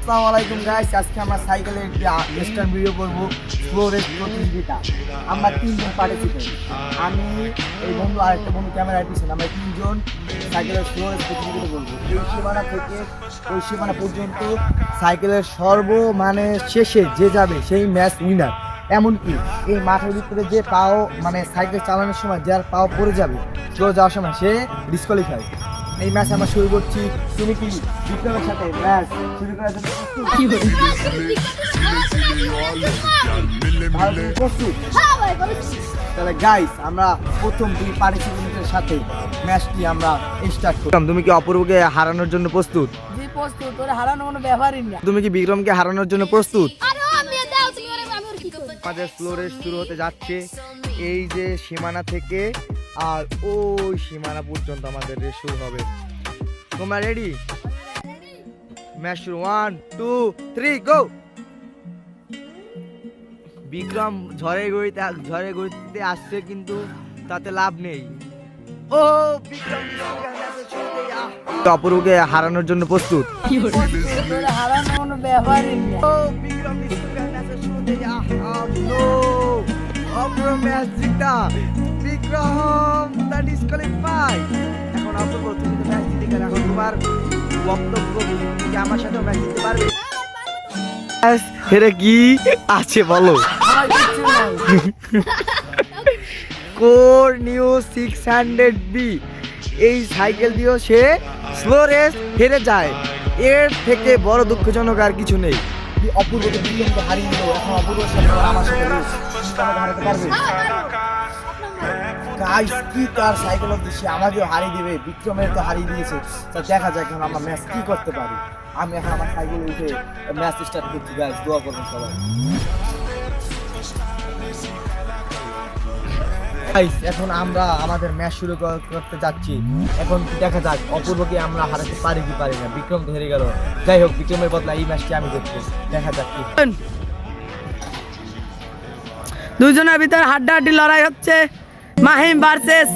আসসালামু আলাইকুম গাইস আজকে আমরা সাইকেলের একটি ওয়েস্টার্ন ভিডিও করব স্লো রেস প্রতিযোগিতা। আমরা তিনজন পার্টিসিপেন্ট আমি, এই বন্ধু, আর একটা বন্ধু ক্যামেরায় পিছনে। আমরা তিনজন সাইকেলের স্লো রেস প্রতিযোগিতা করব। এই সীমানা থেকে, ওই সীমানা পর্যন্ত সাইকেলের সর্ব মানে শেষে যে যাবে, সেই ম্যাচ উইনার এমনকি এই মাঠের ভিতরে যে পাও মানে সাইকেল চালানোর সময় যার পাও পড়ে যাবে স্লো যাওয়ার সময় সে ডিসকোয়ালিফাই এই ম্যাচ আমরা শুরু করছি। তুমি কি বিক্রমের সাথে? ম্যাচ শুরু করার জন্য প্রস্তুত? ভালো তুমি প্রস্তুত? তাহলে গাইস আমরা প্রথম দুই পার্টিসিপেন্টের সাথে ম্যাচটি আমরা স্টার্ট করলাম তুমি কি অপূর্বকে হারানোর জন্য প্রস্তুত? জি প্রস্তুত। তোর হারানো কোনো ব্যাপারই না। তুমি কি বিক্রমকে হারানোর জন্য প্রস্তুত? আরে আমি দাও তুমি ওরে আমি ওর কি করব? আমাদের স্লো রেস শুরু হতে যাচ্ছে। এই যে সীমানা থেকে আর ওই সীমানা পর্যন্ত আমাদের রেস শুরু হবে তোমরা রেডি ম্যাচ শুরু one two three go Bikram ঝড়ে গড়িতে ঝড়ে গড়িতে আসছে কিন্তু তাতে লাভ নেই ও বিক্রম হারানোর জন্য প্রস্তুত অপর ম্যাচ ডিসকোয়ালিফাই এখন অপর তুমি তো ম্যাচ জিতে গেলে এখন তোমার বক্তব্য কি? আমার সাথে ম্যাচ জিততে পারবে? এটা কি? আছে বলো। Core new six hundred B এই সাইকেল দিয়েও সে স্লো রেস হেরে যায়। এর থেকে বড় দুঃখজনক আর কিছু নেই। অপূর্বকে হারিয়ে দিল এখন অপূর্বর সাথে আমার সাথে গাইস কি তার সাইকেল অব্দি সে আমাকেও হারিয়ে দিবে, বিক্রমের তো হারিয়ে দিয়েছে। তা দেখা যাক এখন আমরা ম্যাচ কি করতে পারি। আমি এখন আমার সাইকেল উঠে ম্যাচ স্টার্ট করছি গাইস দোয়া করবেন সবাই। গাইস এখন আমরা আমাদের ম্যাচ শুরু করতে যাচ্ছি। এখন দেখা যাক, অপূর্বকে আমরা হারাতে পারি কি পারি না। বিক্রম হেরে গেল। যাই হোক, বিক্রমের বদলা এই ম্যাচটি আমি দেখব। দেখা যাক দুজনের ভিতর হাড্ডাহাড্ডি লড়াই হচ্ছে। মাহিম ভার্সেস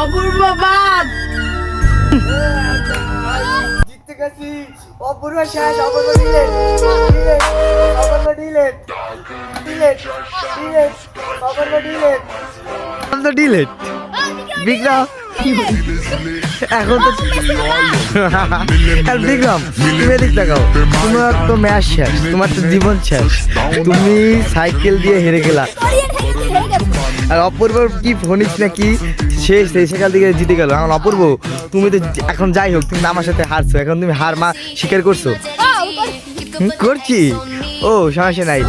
অপূর্ব বাদ। জিততে গেছি। অপূর্ব শেষ Apurba delete Apurba delete delete delete Apurba delete তো ডিলেট বিক্রম। এখন তো বিক্রম তুমি এদিক দেখাও তোমার তো ম্যাচ শেষ তোমার তো জীবন শেষ তুমি সাইকেল দিয়ে হেরে গেলা আর অপূর্ব কি ফোনিস নাকি সে সেই সেখান থেকে জিতে গেল এখন অপূর্ব তুমি তো এখন যাই হোক তুমি আমার সাথে হারছো এখন তুমি হার মা স্বীকার করছ করছি ও সমস্যা নাই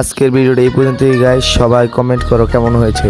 আজকের ভিডিওটা এই পর্যন্তই গাইস সবাই কমেন্ট করো কেমন হয়েছে।